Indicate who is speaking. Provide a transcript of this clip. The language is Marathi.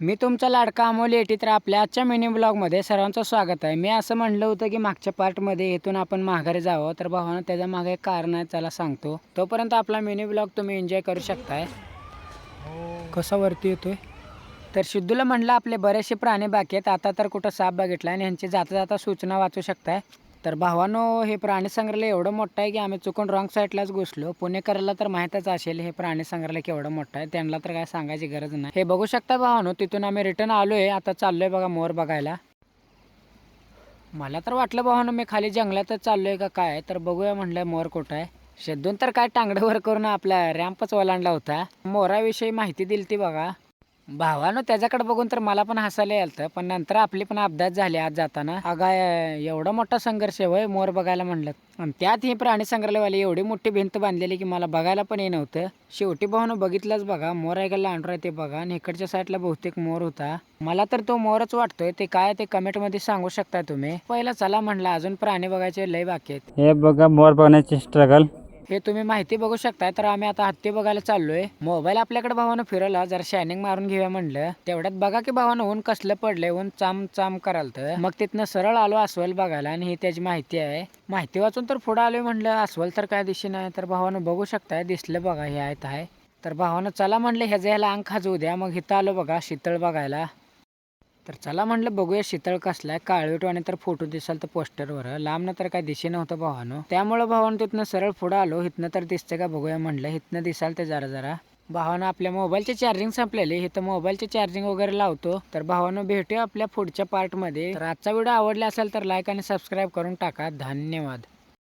Speaker 1: मी तुमचा लाडका अमोल येटी तर आपल्या आजच्या मिनी ब्लॉगमध्ये सर्वांचं स्वागत आहे. मी असं म्हणलं होतं की मागच्या पार्टमध्ये इथून आपण माघारी जावं तर भावानं त्याच्यामागे एक कारण आहे त्याला सांगतो. तोपर्यंत आपला मिनी ब्लॉग तुम्ही एन्जॉय करू शकताय. कसा वरती येतोय? तर सिद्धूला म्हणलं आपले बरेचसे प्राणी बाकी आहेत आता तर कुठं साप बघितला आणि यांची जाता जाता सूचना वाचू शकताय. तर भावानो हे प्राणी संग्रहालय एवढं मोठं आहे की आम्ही चुकून रॉंग साईडलाच घुसलो. पुणेकराला तर माहीतच असेल हे प्राणी संग्रहालय केवढं मोठं आहे. त्यांना तर काय सांगायची गरज नाही. हे बघू शकता भावानो तिथून आम्ही रिटर्न आलोय. आता चाललोय बघा मोर बघायला. मला तर वाटलं भावानं मी खाली जंगलातच चाललोय का काय? तर बघूया म्हणलं मोर कुठं आहे? शेदून तर काय टांगड्यावर करून आपला रॅम्पच ओलांडला होता. मोराविषयी माहिती दिली ती बघा. भावानं त्याच्याकडे बघून तर मला पण हसायला यालतं पण नंतर आपली पण अपघात झाली आज जाताना. अगा एवढा मोठा संघर्ष होय मोर बघायला म्हणलं. आणि त्यात ही प्राणी संग्रहालयवाले एवढी मोठी भिंत बांधलेली की मला बघायला पण ये नव्हतं. शेवटी भावानं बघितलंच बघा मोर आहे का लांडर आहे ते बघा. आणि इकडच्या साईडला बहुतेक मोर होता. मला तर तो मोरच वाटतोय ते काय ते कमेंटमध्ये सांगू शकता तुम्ही. पहिला चला म्हणलं अजून प्राणी बघायचे लय बाकी आहेत.
Speaker 2: हे बघा मोर बघण्याची स्ट्रगल
Speaker 1: हे तुम्ही माहिती बघू शकताय तर आम्ही आता हत्ती बघायला चाललोय. मोबाईल आपल्याकडे भावानं फिरवला जर शायनिंग मारून घेऊया म्हणलं. तेवढ्यात बघा की भावानं ऊन कसलं पडलंय ऊन चाम चाम कराल तर मग तिथनं सरळ आलो अस्वल बघायला आणि ही त्याची माहिती आहे. माहिती वाचून तर पुढे आलोय म्हणलं अस्वल तर काय दिशी नाही तर भावानं बघू शकताय दिसलं बघा हे आहेत आहे. तर भावानं चला म्हणलं ह्याचं ह्याला अंग खाजवू द्या. मग इथं आलो बघा शीतळ बघायला. तर चला म्हणलं बघूया शीतळ कसलाय काळवीटवाने तर फोटो दिसाल तर पोस्टरवर. लांबनं तर काय दिशे नव्हतं भावानं. त्यामुळं भावानं तिथनं सरळ पुढं आलो. इथनं तर दिसतं का बघूया म्हणलं इथनं दिसाल ते जरा जरा. भावानं आपल्या मोबाईलचे चार्जिंग संपलेले. इथं मोबाईलचे चार्जिंग वगैरे लावतो. तर भावानं भेटूया आपल्या पुढच्या पार्टमध्ये तर आजचा व्हिडिओ आवडला असेल तर लाईक आणि सबस्क्राईब करून टाका. धन्यवाद.